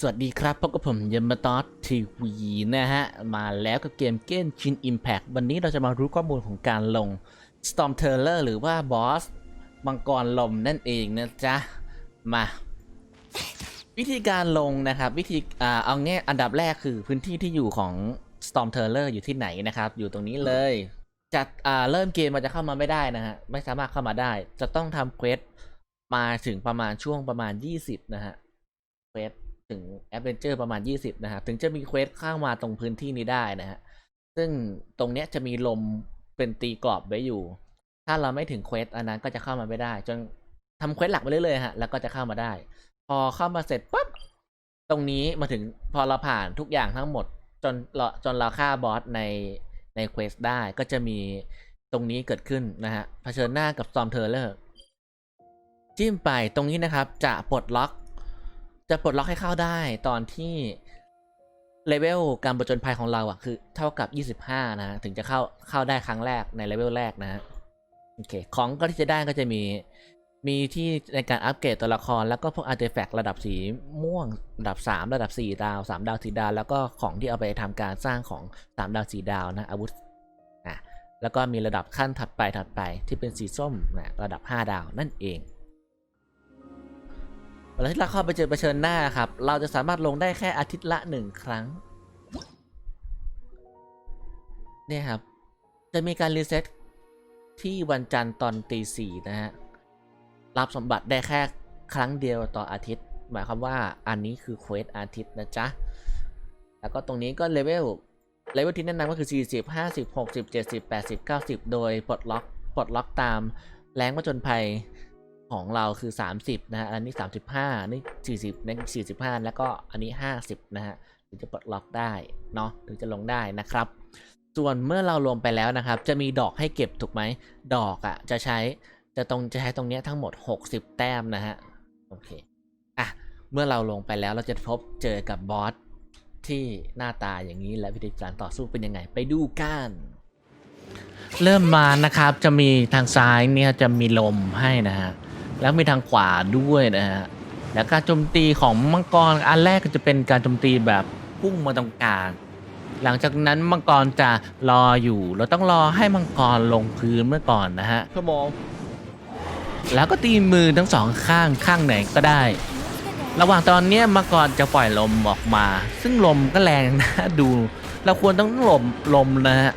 สวัสดีครับพบกับผมยมตอสทีวีนะฮะ มาแล้วกับเกมเก้นชิน Impact วันนี้เราจะมารู้ข้อมูลของการลง Storm t e r r o r หรือว่าบอสมังกรลมนั่นเองนะจ๊ะ มา วิธีการลงนะครับ วิธีอ่าเอาแง่อันดับแรกคือพื้นที่ที่อยู่ของ Storm t e r r o r อยู่ที่ไหนนะครับ อยู่ตรงนี้เลยจัดอ่าเริ่มเกมมันจะเข้ามาไม่ได้นะฮะไม่สามารถเข้ามาได้ จะต้องทำเควสมาถึงประมาณช่วงประมาณ 20 นะฮะเควส ถึงแอดเวนเจอร์ประมาณ 20 นะครับ ถึงจะมีเควสเข้ามาตรงพื้นที่นี้ได้นะฮะ ซึ่งตรงเนี้ยจะมีลมเป็นตีกรอบไว้อยู่ ถ้าเราไม่ถึงเควสอันนั้นก็จะเข้ามาไม่ได้ จนทำเควสหลักไปเรื่อยๆฮะ แล้วก็จะเข้ามาได้ พอเข้ามาเสร็จปั๊บ ตรงนี้มาถึงพอเราผ่านทุกอย่างทั้งหมด จนเราจนเราฆ่าบอสในในเควสได้ ก็จะมีตรงนี้เกิดขึ้นนะฮะ เผชิญหน้ากับ Storm t e r r o r จิ้มไปตรงนี้นะครับจะปลดล็อก จะปลดล็อกให้เข้าได้ตอนที่เลเวลการประจนภัยของเราอะคือเท่ากับ 25 นะ ถึงจะเข้าเข้าได้ครั้งแรกในเลเวลแรกนะโอเคของก็ที่จะได้ก็จะมีมีที่ในการอัปเกรดตัวละคร แล้วก็พวกอาร์ติแฟกต์ระดับสีม่วงระดับ 3 ระดับ 4 ดาว 3 ดาว4ดาว แล้วก็ของที่เอาไปทำการสร้างของ 3 ดาว4ดาวนะอาวุธอะแล้วก็มีระดับขั้นถัดไปถัดไปที่เป็นสีส้มนะระดับ 5 ดาวนั่นเอง เวลาที่เราเข้าไปเจอเผชิญหน้าครับ เราจะสามารถลงได้แค่อาทิตย์ละหนึ่งครั้ง เนี่ยครับ จะมีการรีเซ็ตที่วันจันทร์ตอนตีสี่นะฮะ รับสมบัติได้แค่ครั้งเดียวต่ออาทิตย์ หมายความว่าอันนี้คือเควสอาทิตย์นะจ๊ะ แล้วก็ตรงนี้ก็เลเวล เลเวลที่แนะนำก็คือ 40 50 60 70 80 90 โดยปลดล็อก ปลดล็อกตามแรงผจญภัย ของเราคือ 30 นะฮะ อันนี้ 35อันนี่40นี่45 แล้วก็อันนี้ 50 นะฮะ ถึงจะปลดล็อกได้ เนาะถึงจะลงได้นะครับ ส่วนเมื่อเราลงไปแล้วนะครับ จะมีดอกให้เก็บถูกไหม ดอกอะ่ะ จะใช้ จะตรง จะใช้ตรงเนี้ยทั้งหมด 60 แต้มนะฮะ โอเค อะ เมื่อเราลงไปแล้วเราจะพบเจอกับบอสที่หน้าตาอย่างนี้และวิธีการต่อสู้เป็นยังไง ไปดูกันเริ่มมานะครับ จะมีทางซ้ายเนี่ยจะมีลมให้นะฮะ แล้วมีทางขวาด้วยนะฮะ แล้วการโจมตีของมังกรอันแรกก็จะเป็นการโจมตีแบบพุ่งมาตรงกลาง หลังจากนั้นมังกรจะรออยู่ เราต้องรอให้มังกรลงพื้นเมื่อก่อนนะฮะ ชั่วโมงแล้วก็ตีมือทั้งสองข้างข้างไหนก็ได้ ระหว่างตอนเนี้ยมังกรจะปล่อยลมออกมา ซึ่งลมก็แรงนะดู เราควรต้องหลบลมนะฮะ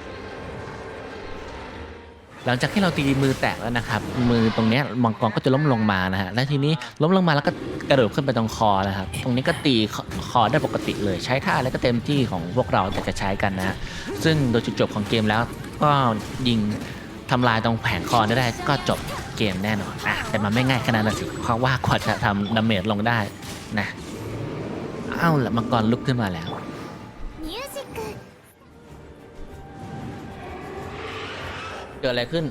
หลังจากที่เราตีมือแตกแล้วนะครับมือตรงนี้มังกรก็จะล้มลงมานะฮะและทีนี้ล้มลงมาแล้วก็กระโดดขึ้นไปตรงคอนะครับตรงนี้ก็ตีคอได้ปกติเลย ใช้ท่าอะไรก็เต็มที่ของพวกเราจะจะใช้กันนะฮะซึ่งโดยจุดจบของเกมแล้วก็ยิงทำลายตรงแผงคอได้ก็จบเกมแน่นอนอะแต่มันไม่ง่ายขนาดนั้นสิเพราะว่ากว่าจะทำดาเมจลงได้นะเอ้าละมังกรลุกขึ้นมาแล้ว เกิดอะไรขึ้น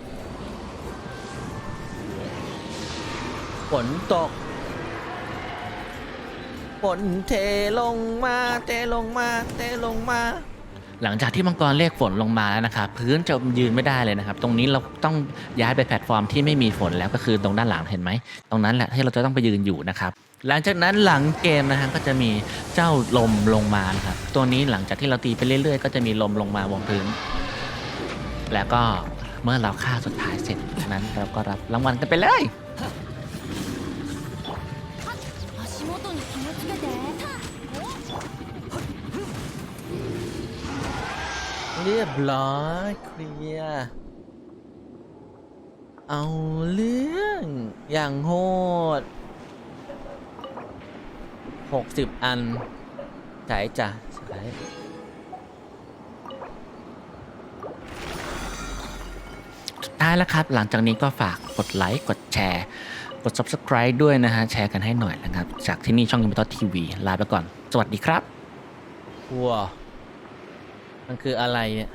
ฝนตก ฝนเทลงมาเทลงมาเทลงมา หลังจากที่มังกรเรียกฝนลงมาแล้วนะครับพื้นจะยืนไม่ได้เลยนะครับ ตรงนี้เราต้องย้ายไปแพลตฟอร์มที่ไม่มีฝนแล้วก็คือตรงด้านหลังเห็นไหม ตรงนั้นแหละที่เราจะต้องไปยืนอยู่นะครับ หลังจากนั้นหลังเกมนะฮะก็จะมีเจ้าลมลงมานะครับตัวนี้หลังจากที่เราตีไปเรื่อยๆ ก็จะมีลมลงมาบนพื้น แล้วก็ เมื่อเราฆ่าสุดท้ายเสร็จนั้นเราก็รับรางวัลกันไปเลยเรียบร้อยเคลียร์เอาเรื่องอย่างโหด 60 อันใช่จ้ะใช่ ท้ายแล้วครับ หลังจากนี้ก็ฝากกดไลค์กดแชร์ กด subscribe ด้วยนะฮะ แชร์กันให้หน่อยนะครับ จากที่นี่ช่องยิมทอทีวีลาไปก่อน สวัสดีครับวัวมันคืออะไรเนี่ย